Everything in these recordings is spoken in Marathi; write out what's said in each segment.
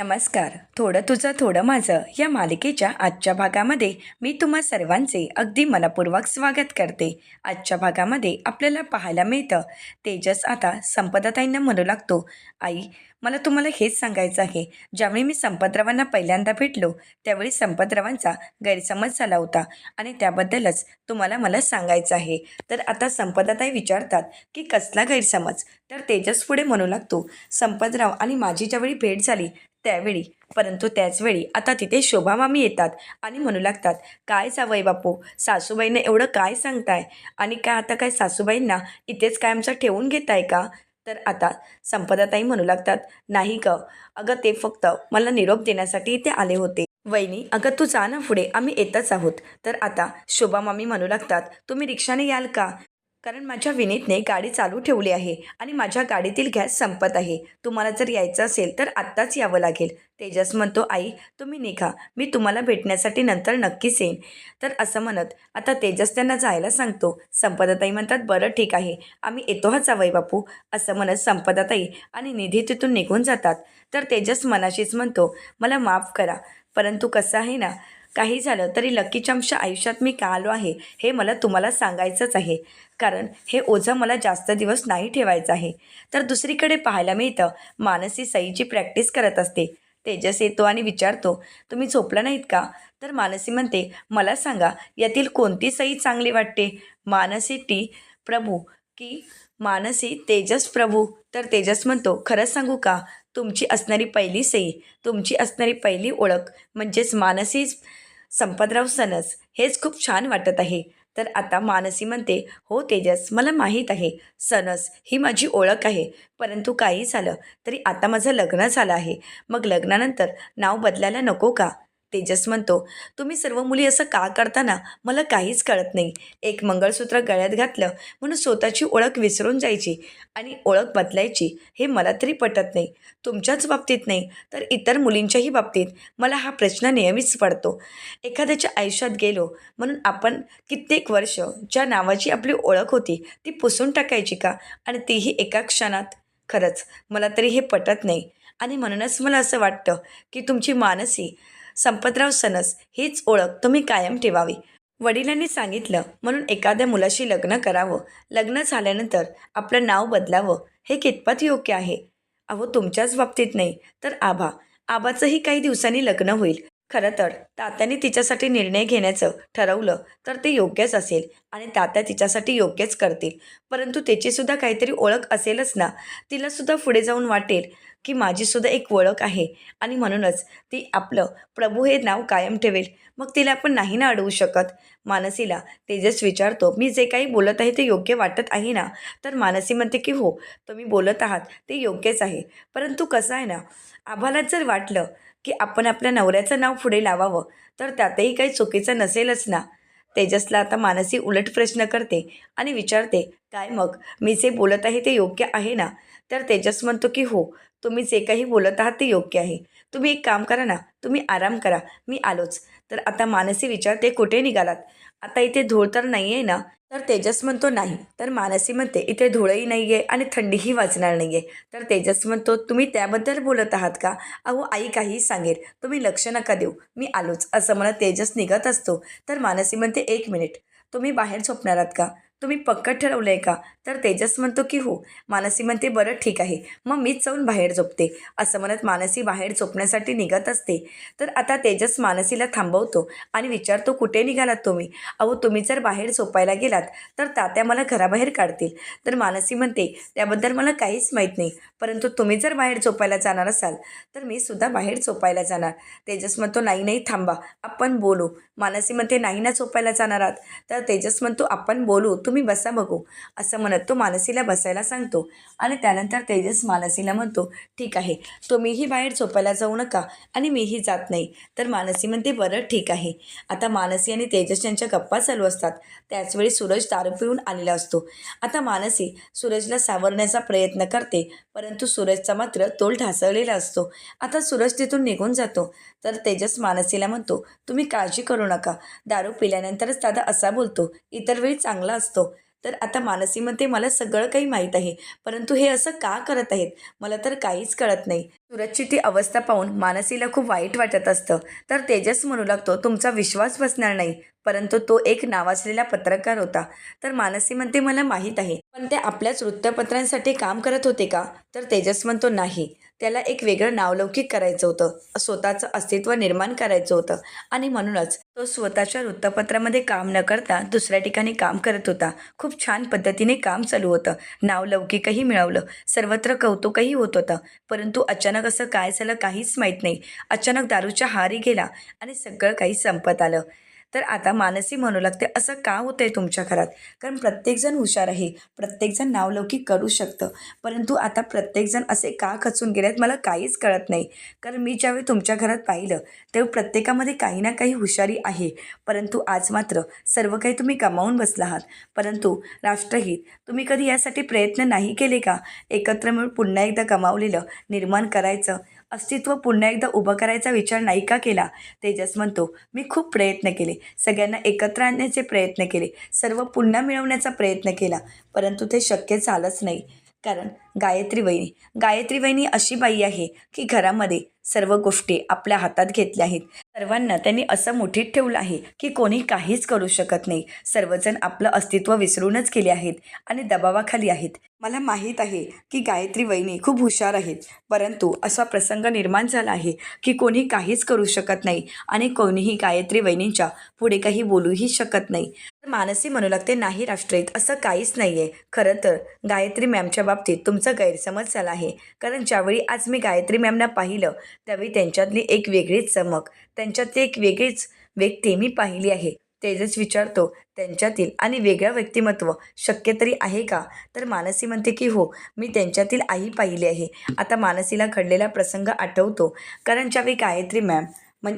नमस्कार. थोडं तुझं थोडं माझं या मालिकेच्या आजच्या भागामध्ये मी तुम्हा सर्वांचे अगदी मनपूर्वक स्वागत करते. आजच्या भागामध्ये आपल्याला पाहायला मिळतं तेजस आता संपदाताईंना म्हणू लागतो आई मला तुम्हाला हेच सांगायचं आहे. ज्यावेळी मी संपतरावांना पहिल्यांदा भेटलो त्यावेळी संपतरावांचा गैरसमज झाला होता आणि त्याबद्दलच तुम्हाला मला सांगायचं आहे. तर आता संपदाताई विचारतात की कसला गैरसमज? तर तेजस पुढे म्हणू लागतो संपतराव आणि माझी ज्यावेळी भेट झाली त्यावेळी. परंतु त्याचवेळी आता तिथे शोभा मामी येतात आणि म्हणू लागतात काय जावय बापू सासूबाईंना एवढं काय सांगताय? आणि काय आता काय सासूबाईंना इथेच काय आमचं ठेवून घेताय का? तर आता संपदाताई म्हणू लागतात नाही ग. अगं ते फक्त मला निरोप देण्यासाठी इथे आले होते. वहिनी अगं तू जा ना पुढे. आम्ही येतच आहोत. तर आता शोभा मामी म्हणू लागतात तुम्ही रिक्षाने याल का? कारण माझ्या विनीतने गाडी चालू ठेवली आहे आणि माझ्या गाडीतील गॅस संपत आहे. तुम्हाला जर यायचं असेल तर आत्ताच यावं लागेल. तेजस म्हणतो आई तुम्ही निघा. मी तुम्हाला भेटण्यासाठी नंतर नक्कीच येईन. तर असं म्हणत आता तेजस त्यांना जायला सांगतो. संपदाताई म्हणतात बरं ठीक आहे. आम्ही येतो हा जावई बापू. असं म्हणत संपदाताई आणि निधी तिथून निघून जातात. तर तेजस मनाशीच म्हणतो मला माफ करा. परंतु कसं आहे ना काही झालं तरी लकीच्या चमच्या आयुष्यात मी का आलो आहे हे मला तुम्हाला सांगायचंच आहे. कारण हे ओझं मला जास्त दिवस नाही ठेवायचं आहे. तर दुसरीकडे पाहायला मिळतं मानसी सईची प्रॅक्टिस करत असते. तेजस येतो आणि विचारतो तुम्ही झोपला नाहीत का? तर मानसी म्हणते मला सांगा यातील कोणती सई चांगली वाटते? मानसी टी प्रभू की मानसी तेजस प्रभू. तर तेजस म्हणतो खरंच सांगू का? तुमची असणारी पहिली सई तुमची असणारी पहिली ओळख म्हणजेच मानसी संपतराव सनस हेच खूप छान वाटत आहे. तर आता मानसी म्हणते हो तेजस मला माहीत आहे सनस ही माझी ओळख आहे. परंतु काही झालं तरी आता माझं लग्न झालं आहे. मग लग्नानंतर नाव बदलायला नको का? तेजस म्हणतो तुम्ही सर्व मुली असं का करताना मला काहीच कळत नाही. एक मंगळसूत्र गळ्यात घातलं म्हणून स्वतःची ओळख विसरून जायची आणि ओळख बदलायची हे मला तरी पटत नाही. तुमच्याच बाबतीत नाही तर इतर मुलींच्याही बाबतीत मला हा प्रश्न नेहमीच पडतो. एखाद्याच्या आयुष्यात गेलो म्हणून आपण कित्येक वर्ष ज्या नावाची आपली ओळख होती ती पुसून टाकायची का? आणि तीही एका क्षणात? खरंच मला तरी हे पटत नाही. आणि म्हणूनच मला असं वाटतं की तुमची मानसी संपतराव सनस हीच ओळख तुम्ही कायम ठेवावी. वडिलांनी सांगितलं म्हणून एखाद्या मुलाशी लग्न करावं. लग्न झाल्यानंतर आपलं नाव बदलावं. हे कितपत योग्य आहे? अहो तुमच्याच बाबतीत नाही तर आभा. आबाचंही काही दिवसांनी लग्न होईल. खरं तर तात्याने तिच्यासाठी निर्णय घेण्याचं ठरवलं तर ते योग्यच असेल आणि तात्या तिच्यासाठी योग्यच करतील. परंतु त्याचीसुद्धा काहीतरी ओळख असेलच ना. तिलासुद्धा पुढे जाऊन वाटेल. की माझीसुद्धा एक ओळख आहे. आणि म्हणूनच ती आपलं प्रभू हे नाव कायम ठेवेल. मग तिला आपण नाही ना अडवू शकत. मानसीला तेजस विचारतो मी जे काही बोलत आहे ते योग्य वाटत आहे ना? तर मानसी म्हणते की हो तुम्ही बोलत आहात ते योग्यच आहे. परंतु कसं आहे ना आम्हाला जर वाटलं की आपण आपल्या नवऱ्याचं नाव पुढे लावावं तर त्यातही काही चुकीचं नसेलच ना? तेजसला आता मानसी उलट प्रश्न करते आणि विचारते काय मग? मी जे बोलत आहे ते योग्य आहे ना? तर तेजस म्हणतो की हो तुम्ही जे काही बोलत आहात ते योग्य आहे. तुम्ही एक काम करा ना तुम्ही आराम करा. मी आलोच. तर आता मानसी विचारते कुठे निघालात? आता इथे धूळ तर नाही आहे ना तर तेजस म्हणतो नाही. तर मानसी म्हणते इथे धुळही नाही आहे आणि थंडीही वाजणार नाही आहे तर तेजस म्हणतो तुम्ही त्याबद्दल बोलत आहात का? अहो आई काहीही सांगेल. तुम्ही लक्ष नका देऊ. मी आलोच. असं म्हणत तेजस निघत असतो. तर मानसी म्हणते एक मिनिट. तुम्ही बाहेर झोपणार आहात का? तुम्ही पक्कं ठरवलं आहे का? तर तेजस म्हणतो की हो. मानसी म्हणते बरं ठीक आहे. मग मीच जाऊन बाहेर झोपते. असं म्हणत मानसी बाहेर झोपण्यासाठी निघत असते. तर आता तेजस मानसीला थांबवतो आणि विचारतो कुठे निघालात तुम्ही? अहो तुम्ही जर बाहेर झोपायला गेलात तर तात्या मला घराबाहेर काढतील. तर मानसी म्हणते त्याबद्दल मला काहीच माहीत नाही. परंतु तुम्ही जर बाहेर झोपायला जाणार असाल तर मी सुद्धा बाहेर झोपायला जाणार. तेजस म्हणतो नाही नाही थांबा. आपण बोलू. मानसी म्हणते नाही ना झोपायला जाणार आहात. तर तेजस म्हणतो आपण बोलू. तुम्ही बसा बघू असं म्हणत तो मानसीला बसायला सांगतो. आणि त्यानंतर तेजस मानसीला म्हणतो ठीक आहे तुम्हीही बाहेर झोपायला जाऊ नका आणि मीही जात नाही. तर मानसी म्हणते बरं ठीक आहे. आता मानसी आणि तेजस यांच्या गप्पा चालू असतात. त्याचवेळी सूरज दारू पिऊन आलेला असतो. आता मानसी सूरजला सावरण्याचा प्रयत्न करते परंतु सूरजचा मात्र तोल ढासळलेला असतो. आता सूरज तिथून निघून जातो. तर तेजस मानसीला म्हणतो तुम्ही काळजी करू नका. दारू पिल्यानंतरच दादा असा बोलतो. इतर वेळी चांगला असतो. तर आता मानसी म्हणते मला सगळं काही माहीत आहे. परंतु हे असं का करत आहेत? मला तर काहीच कळत नाही. सूरजची ती अवस्था पाहून मानसीला खूप वाईट वाटत असतं. तर तेजस म्हणू लागतो तुमचा विश्वास बसणार नाही. परंतु तो एक नावाजलेला पत्रकार होता. तर मानसी म्हणते मला माहीत आहे पण ते आपल्याच वृत्तपत्रांसाठी काम करत होते का? तर तेजस म्हणतो नाही. त्याला एक वेगळं नावलौकिक करायचं होतं. स्वतःचं अस्तित्व निर्माण करायचं होतं. आणि म्हणूनच तो स्वतःच्या वृत्तपत्रामध्ये काम न करता दुसऱ्या ठिकाणी काम करत होता. खूप छान पद्धतीने काम चालू होतं. नावलौकिकही मिळवलं. सर्वत्र कौतुकही होत होतं. परंतु अचानक असं काय झालं काहीच माहीत नाही. अचानक दारूच्या हारी गेला आणि सगळं काही संपत आलं. तर आता मानसी म्हणू लागते असं का होतं आहे तुमच्या घरात? कारण प्रत्येकजण हुशार आहे प्रत्येकजण नावलौकिक करू शकतं. परंतु आता प्रत्येकजण असे का खचून गेले आहेत मला काहीच कळत नाही. कारण मी ज्यावेळी तुमच्या घरात पाहिलं तेव्हा प्रत्येकामध्ये काही ना काही हुशारी आहे. परंतु आज मात्र सर्व काही तुम्ही कमावून बसला आहात. परंतु राष्ट्रहित तुम्ही कधी यासाठी प्रयत्न नाही केले का? एकत्र मिळून पुन्हा एकदा कमावलेलं निर्माण करायचं अस्तित्व पुन्हा एकदा उभं करायचा विचार नाही का केला? तेजस म्हणतो मी खूप प्रयत्न केले. सगळ्यांना एकत्र आणण्याचे प्रयत्न केले. सर्व पुन्हा मिळवण्याचा प्रयत्न केला. परंतु ते शक्य झालंच नाही. कारण गायत्री वहिनी गायत्री वहिनी अशी बाई आहे की घरामध्ये सर्व गोष्टी आपल्या हातात घेतल्या आहेत. सर्वांना त्यांनी असं मुठीत ठेवलं आहे की कोणी काहीच करू शकत नाही. सर्वजण आपलं अस्तित्व विसरूनच गेले आहेत आणि दबावाखाली आहेत. मला माहीत आहे की गायत्री वहिनी खूप हुशार आहेत परंतु असा प्रसंग निर्माण झाला आहे की कोणी काहीच करू शकत नाही आणि कोणीही गायत्री वहिनींच्या पुढे काही बोलूही शकत नाही. मानसी म्हणू लागते नाही राष्ट्रीय असं काहीच नाही आहे खरं तर गायत्री मॅमच्या बाबतीत तुमचा गैरसमज झाला आहे. कारण ज्यावेळी आज मी गायत्री मॅमना पाहिलं त्यावेळी त्यांच्यातली एक वेगळीच चमक त्यांच्यातली एक वेगळीच व्यक्ती मी पाहिली आहे. तेजस विचारतो त्यांच्यातील आणि वेगळं व्यक्तिमत्व शक्य तरी आहे का? तर मानसी म्हणते की हो मी त्यांच्यातील आई पाहिली आहे. आता मानसीला घडलेला प्रसंग आठवतो. कारण ज्यावेळी गायत्री मॅम म्हण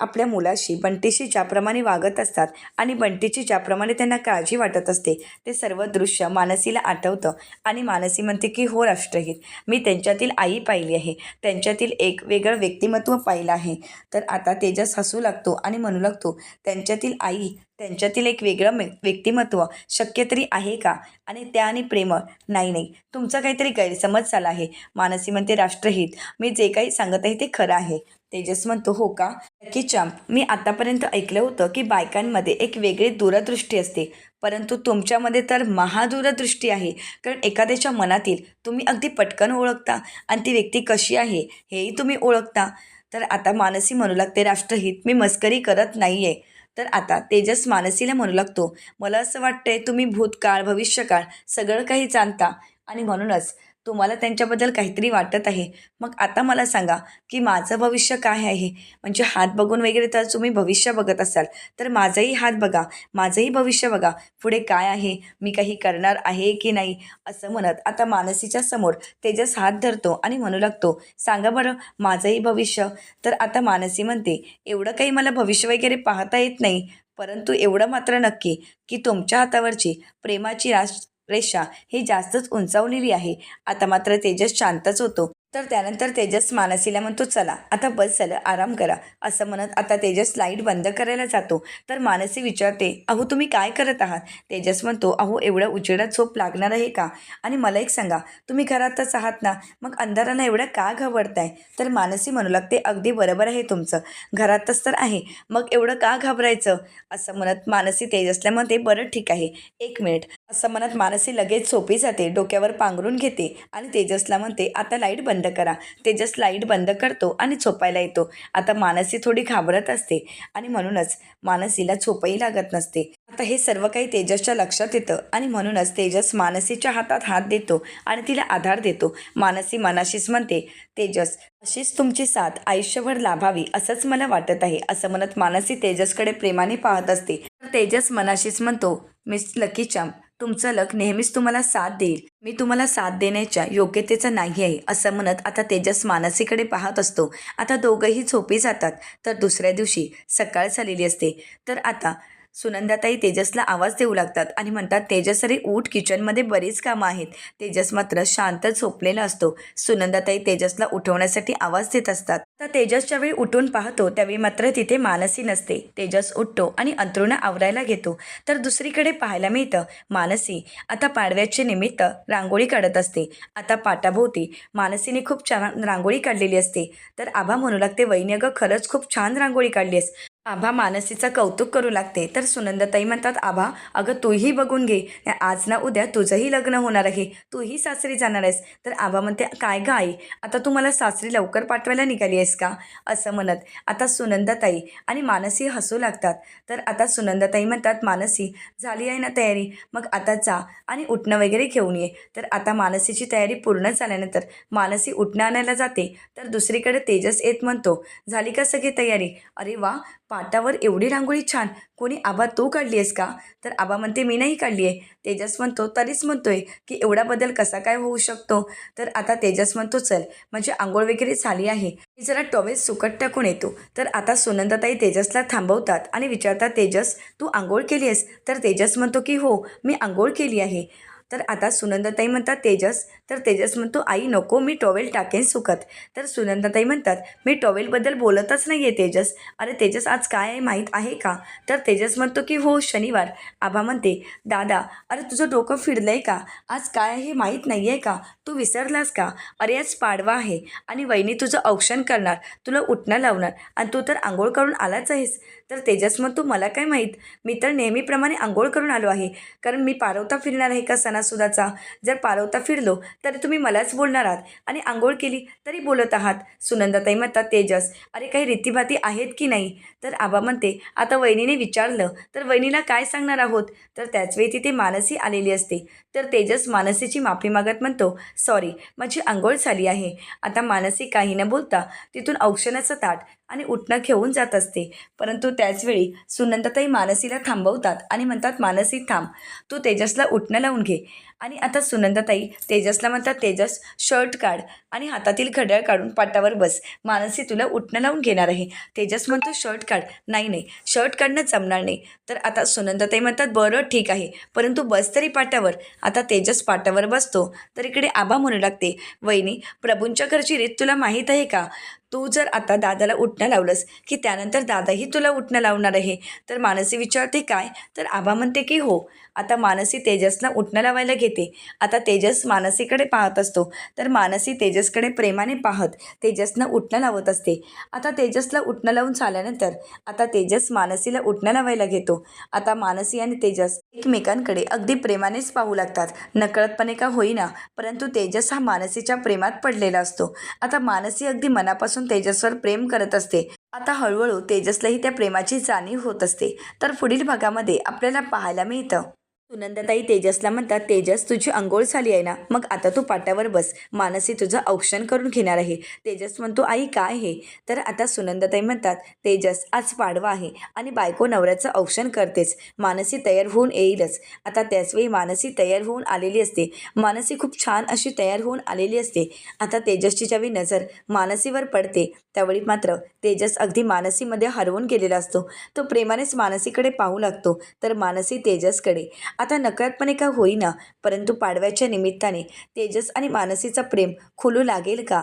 आपल्या मुलाशी बंटीशी ज्याप्रमाणे वागत असतात आणि बंटीची ज्याप्रमाणे त्यांना काळजी वाटत असते ते सर्व दृश्य मानसीला आठवतं आणि मानसी म्हणते की हो राष्ट्रहित मी त्यांच्यातील आई पाहिली आहे. त्यांच्यातील एक वेगळं व्यक्तिमत्व पाहिलं आहे. तर आता तेजस हसू लागतो आणि म्हणू लागतो त्यांच्यातील आई त्यांच्यातील एक वेगळं मे व्यक्तिमत्व शक्य तरी आहे का? आणि त्या आणि प्रेम नाही नाही. तुमचा काहीतरी गैरसमज झाला आहे. मानसी म्हणते राष्ट्रहित मी जे काही सांगत आहे ते खरं आहे. तेजस म्हणतो हो का? की चांप मी आतापर्यंत ऐकलं होतं की बायकांमध्ये एक वेगळी दूरदृष्टी असते. परंतु तुमच्यामध्ये तर महादूरदृष्टी आहे. कारण एखाद्याच्या मनातील तुम्ही अगदी पटकन ओळखता आणि ती व्यक्ती कशी आहे हेही तुम्ही ओळखता. तर आता मानसी म्हणू लागते राष्ट्रहित मी मस्करी करत नाही आहे तर आता तेजस मानसीला म्हणू लागतो मला असं वाटतंय तुम्ही भूतकाळ भविष्यकाळ सगळं काही जाणता. आणि म्हणूनच तुम्हाला त्यांच्याबद्दल काहीतरी वाटत आहे. मग आता मला सांगा की माझं भविष्य काय आहे? म्हणजे हात बघून वगैरे तर तुम्ही भविष्य बघत असाल तर माझाही हात बघा माझंही भविष्य बघा. पुढे काय आहे? मी काही करणार आहे की नाही? असं म्हणत आता मानसीच्या समोर तेजस हात धरतो आणि म्हणू लागतो सांगा बरं माझंही भविष्य. तर आता मानसी म्हणते एवढं काही मला भविष्य वगैरे पाहता येत नाही परंतु एवढं मात्र नक्की की तुमच्या हातावरची प्रेमाची रास रेषा ही जास्तच उंचावलेली आहे. आता मात्र तेजस शांतच होतो. तर त्यानंतर तेजस मानसीला म्हणतो चला आता बस झालं आराम करा. असं म्हणत आता तेजस लाइट बंद करायला जातो. तर मानसी विचारते अहो तुम्ही काय करत आहात? तेजस म्हणतो अहो एवढ्या उजेडात झोप लागणार आहे का? आणि मला एक सांगा तुम्ही घरातच आहात ना? मग अंधारानं एवढं का घाबरताय? तर मानसी म्हणू लागते अगदी बरोबर आहे तुमचं. घरातच तर आहे. मग एवढं का घाबरायचं? असं म्हणत मानसी तेजसला म्हणते बरं ठीक आहे. एक मिनिट. असं म्हणत मानसी लगेच सोपी जाते डोक्यावर पांघरून घेते आणि तेजसला म्हणते आता लाइट बंद बंद करा. तेजस लाइट बंद करतो आणि झोपायला येतो. आता मानसी थोडी घाबरत असते आणि म्हणूनच मानसीला झोपही लागत नसते. आता हे सर्व काही तेजसच्या लक्षात येतं आणि म्हणूनच तेजस मानसीच्या हातात हात देतो आणि तिला आधार देतो. मानसी मनाशीच म्हणते तेजस अशीच तुमची साथ आयुष्यभर लाभावी असंच मला वाटत आहे असं म्हणत मानसी तेजसकडे प्रेमाने पाहत असते. तर तेजस मनाशीच म्हणतो मिस लकी चम तुमचं लक नेहमीच तुम्हाला साथ देईल. मी तुम्हाला साथ देण्याच्या योग्यतेचं नाही आहे असं म्हणत आता तेजस मानसीकडे पाहत असतो. आता दोघंही झोपी जातात. तर दुसऱ्या दिवशी सकाळ झालेली असते. तर आता सुनंदाताई तेजसला आवाज देऊ लागतात आणि म्हणतात तेजस अरे ऊठ किचनमध्ये बरीच कामं आहेत. तेजस मात्र शांत झोपलेला असतो. सुनंदाताई तेजसला उठवण्यासाठी आवाज देत असतात. तर तेजसच्या वेळी उठून पाहतो त्यावेळी मात्र तिथे मानसी नसते. तेजस उठतो आणि अंथरुणं आवरायला घेतो. तर दुसरीकडे पाहायला मिळतं मानसी आता पाडव्याचे निमित्त रांगोळी काढत असते. आता पाटाभोवती मानसीने खूप छान रांगोळी काढलेली असते. तर आभा म्हणू लागते वहिनी अगं खरंच खूप छान रांगोळी काढलीस. आभा मानसीचं कौतुक करू लागते. तर सुनंदताई म्हणतात आभा अगं तूही बघून घे. आज ना उद्या तुझंही लग्न होणार आहे. तूही सासरी जाणार आहेस. तर आभा म्हणते काय गं आई? आता तू मला सासरी लवकर पाठवायला निघाली आहेस का? असं म्हणत आता सुनंदाताई आणि मानसी हसू लागतात. तर आता सुनंदताई म्हणतात मानसी झाली आहे ना तयारी? मग आता जा आणि उठणं वगैरे घेऊन ये. तर आता मानसीची तयारी पूर्ण झाल्यानंतर मानसी उठणं आणायला जाते. तर दुसरीकडे तेजस येत म्हणतो झाली का सगळी तयारी? अरे वा पाटावर एवढी रांगोळी छान. कोणी आबा तू काढली आहेस का? तर आबा म्हणते मी नाही काढली आहे तेजस म्हणतो तरीच म्हणतोय की एवढा बदल कसा काय होऊ शकतो? तर आता तेजस म्हणतो चल म्हणजे आंघोळ वगैरे झाली आहे. मी जरा टॉवेल सुकट टाकून येतो. तर आता सुनंदाताई तेजसला थांबवतात आणि विचारतात तेजस तू आंघोळ केली आहेस तर तेजस म्हणतो की हो मी आंघोळ केली आहे. तर आता सुनंदाताई म्हणतात तेजस. तर तेजस म्हणतो आई नको मी टॉवेल टाकेन सुकत तर सुनंदाताई म्हणतात मी टॉवेलबद्दल बोलतच नाही आहे तेजस. अरे तेजस आज काय आहे माहीत आहे का? तर तेजस म्हणतो की हो शनिवार. आभा म्हणते दादा अरे तुझं डोकं फिरलं आहे का? आज काय आहे हे माहीत नाही आहे का? तू विसरलास का? अरे आज पाडवा आहे आणि वहिनी तुझं औक्षण करणार तुला उठणं लावणार आणि तू तर आंघोळ करून आलाच आहेस. तर तेजस म्हणतो मला काय माहीत? मी तर नेहमीप्रमाणे आंघोळ करून आलो आहे. कारण मी पारवता फिरणार आहे का सणासुदाचा जर पालवता फिरलो तरी तुम्ही मलाच बोलणार आहात. आणि आंघोळ केली तरी बोलत आहात. सुनंदाताई म्हणतात तेजस अरे काही रीतीभाती आहेत की नाही? तर आबा म्हणते आता वहिनीने विचारलं तर वहिनीला काय सांगणार आहोत? तर त्याचवेळी तिथे मानसी आलेली असते. तर तेजस मानसीची माफी मागत म्हणतो सॉरी माझी आंघोळ झाली आहे. आता मानसी काही न बोलता तिथून औक्षणाचं ताट आणि उठणं घेऊन जात असते. परंतु त्याचवेळी सुनंदाताई मानसीला थांबवतात आणि म्हणतात मानसी थांब. तू तेजसला उठणं लावून घे. आणि आता सुनंदाताई तेजसला म्हणतात तेजस शर्ट काढ आणि हातातील घड्याळ काढून पाटावर बस. मानसी तुला उठणं लावून घेणार आहे. तेजस म्हणतो शर्ट काढ. नाही नाही. शर्ट काढणं जमणार नाही. तर आता सुनंदाताई म्हणतात बरं ठीक आहे. परंतु बस तरी पाटावर. आता तेजस पाटावर बसतो. तर इकडे आबा म्हणू लागते वहिनी प्रभूंच्या घरची रीत तुला माहीत आहे का? तू जर आता दादाला उठणं लावलंस की त्यानंतर दादाही तुला उठणं लावणार आहे. तर मानसी विचारते काय? तर आबा म्हणते की हो. आता मानसी तेजसला उठणं लावायला घेते. आता तेजस मानसीकडे पाहत असतो. तर मानसी तेजसकडे प्रेमाने पाहत तेजसनं उठणं लावत असते. आता तेजसला उठणं लावून झाल्यानंतर आता तेजस मानसीला उठणं लावायला घेतो. आता मानसी आणि तेजस एकमेकांकडे अगदी प्रेमानेच पाहू लागतात. नकळतपणे का होईना परंतु तेजस हा मानसीच्या प्रेमात पडलेला असतो. आता मानसी अगदी मनापासून तेजसवर प्रेम करत असते. आता हळूहळू तेजसलाही त्या प्रेमाची जाणीव होत असते. तर पुढील भागामध्ये आपल्याला पाहायला मिळतं. सुनंदाताई तेजसला म्हणतात तेजस तुझी अंघोळ झाली आहे ना? मग आता तू पाटावर बस. मानसी तुझं औक्षण करून घेणार आहे. तेजस म्हणतो आई काय हे? तर आता सुनंदाताई म्हणतात तेजस आज पाडवा आहे आणि बायको नवऱ्याचं औक्षण करतेच. मानसी तयार होऊन येईलच. आता त्याचवेळी मानसी तयार होऊन आलेली असते. मानसी खूप छान अशी तयार होऊन आलेली असते. आता तेजसची ज्यावेळी नजर मानसीवर पडते त्यावेळी मात्र तेजस अगदी मानसीमध्ये हरवून गेलेला असतो. तो प्रेमानेच मानसीकडे पाहू लागतो. तर मानसी तेजसकडे. आता नकळतपणे का होईना? परंतु पाडव्याच्या निमित्ताने तेजस आणि मानसीचा प्रेम खुलू लागेल का?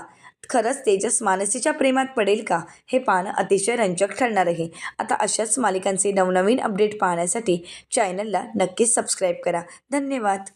खरंच तेजस मानसीच्या प्रेमात पडेल का? हे पाहणं अतिशय रंजक ठरणार आहे. आता अशाच मालिकांचे नवनवीन अपडेट पाहण्यासाठी चॅनलला नक्कीच सबस्क्राईब करा. धन्यवाद!